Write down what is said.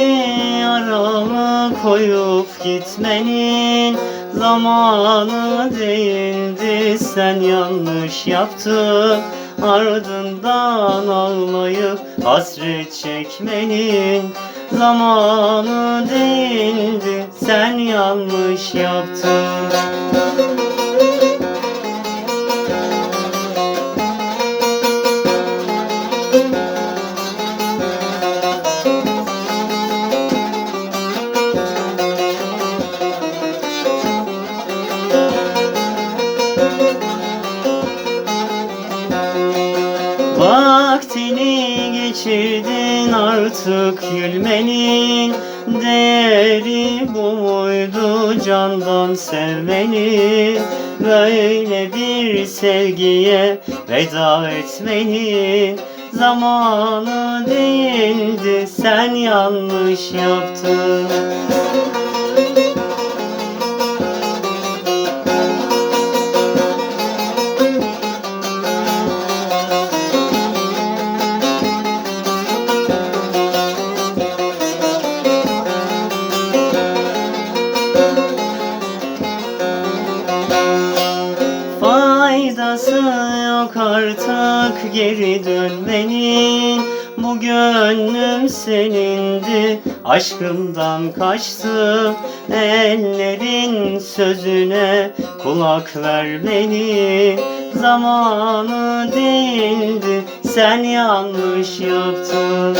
Beni yarama koyup gitmenin Zamanı değildi. Sen yanlış yaptın Ardından ağlayıp hasret çekmenin Zamanı değildi. Sen yanlış yaptın. Geçirdin artık gülmenin. Değeri bu muydu candan sevmenin. Böyle bir sevgiye veda etmenin. Zamanı değildi sen yanlış yaptın yok artık geri dönmenin Bu gönlüm senindi aşkımdan kaçtı. Ellerin sözüne kulak vermenin Zamanı değildi sen yanlış yaptın